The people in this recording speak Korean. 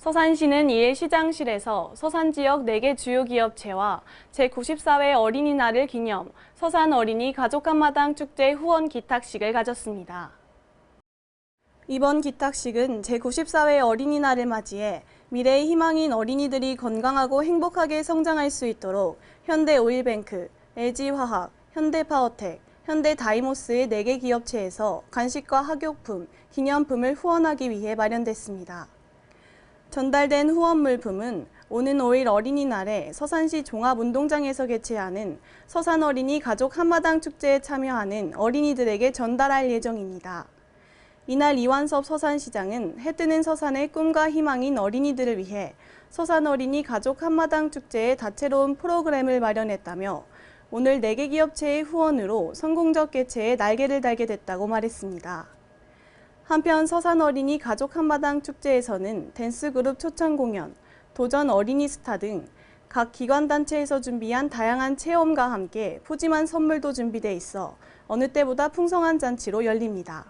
서산시는 이에 시장실에서 서산 지역 4개 주요 기업체와 제94회 어린이날을 기념 서산 어린이 가족 한마당 축제 후원 기탁식을 가졌습니다. 이번 기탁식은 제94회 어린이날을 맞이해 미래의 희망인 어린이들이 건강하고 행복하게 성장할 수 있도록 현대오일뱅크, LG화학, 현대파워텍, 현대다이모스의 4개 기업체에서 간식과 학용품, 기념품을 후원하기 위해 마련됐습니다. 전달된 후원 물품은 오는 5일 어린이날에 서산시 종합운동장에서 개최하는 서산 어린이 가족 한마당 축제에 참여하는 어린이들에게 전달할 예정입니다. 이날 이완섭 서산시장은 해뜨는 서산의 꿈과 희망인 어린이들을 위해 서산 어린이 가족 한마당 축제에 다채로운 프로그램을 마련했다며 오늘 4개 기업체의 후원으로 성공적 개최에 날개를 달게 됐다고 말했습니다. 한편 서산 어린이 가족 한마당 축제에서는 댄스 그룹 초청 공연, 도전 어린이 스타 등 각 기관 단체에서 준비한 다양한 체험과 함께 푸짐한 선물도 준비돼 있어 어느 때보다 풍성한 잔치로 열립니다.